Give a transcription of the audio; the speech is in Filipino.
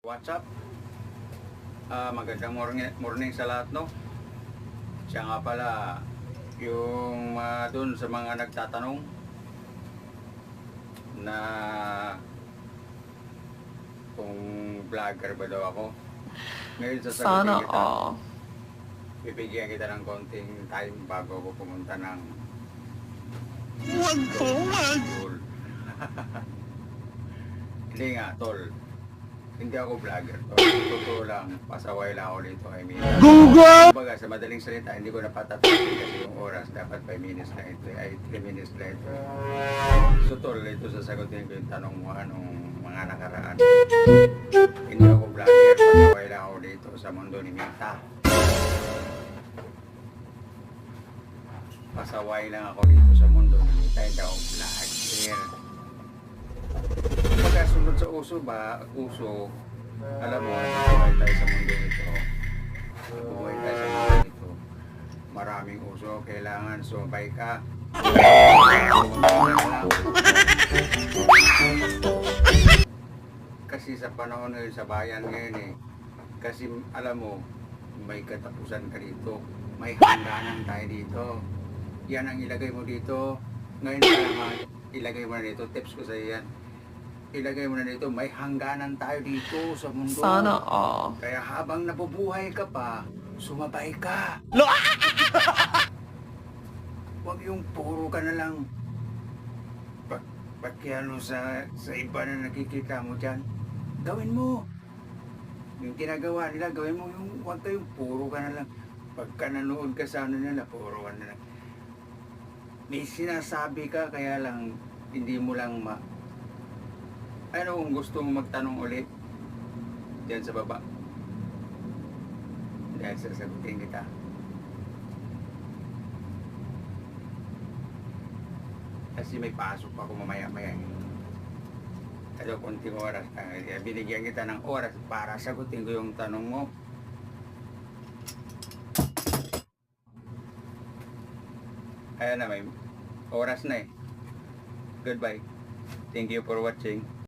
What's up? Ah, magandang morning, morning sa lahat, no? Siya nga pala, yung uh, dun sa mga nagtatanong na kung vlogger ba daw ako. Ngayon sasagutin Sana kita, all. bibigyan kita ng konting time bago ako pumunta ng Wag po, wag. Hindi nga, tol. Hindi ako vlogger, tol. Totoo lang, pasaway lang ako dito kay Mina. Google! Kumbaga, sa madaling salita, hindi ko napatatakin kasi yung oras dapat 5 minutes lang ito, ay 3 minutes lang ito. So, tol, ito sasagutin ko yung tanong mo anong mga nakaraan. Hindi ako vlogger, pasaway lang ako dito sa mundo ni Mita. Pasaway lang ako dito sa mundo ni Mita, hindi ako vlogger. Sa uso ba, uso, alam mo, buhay tayo sa mundo ito. Buhay tayo sa mundo ito. Maraming uso, kailangan sumabay ka. Kasi sa panahon ngayon sa bayan ngayon eh, kasi alam mo, may katapusan ka dito, may hangganan tayo dito. Yan ang ilagay mo dito. Ngayon ilagay mo na dito, tips ko sa iyo yan. Ilagay mo na dito, may hangganan tayo dito sa mundo. Sana all. Kaya habang nabubuhay ka pa, sumabay ka. Huwag yung puro ka na lang. Pag, pakyalo sa, sa iba na nakikita mo dyan, gawin mo. Yung ginagawa nila, gawin mo yung huwag kayong puro ka na lang. Pagka nanood ka sa ano nila, puro ka na lang. May sinasabi ka, kaya lang hindi mo lang ma... Ano kung gusto mo magtanong ulit? Diyan sa baba. Dahil sasagutin kita. Kasi may pasok pa ako mamaya-maya. eh. Kaya konting oras. Kaya binigyan kita ng oras para sagutin ko yung tanong mo. Ayan na, may oras na eh. Goodbye. Thank you for watching.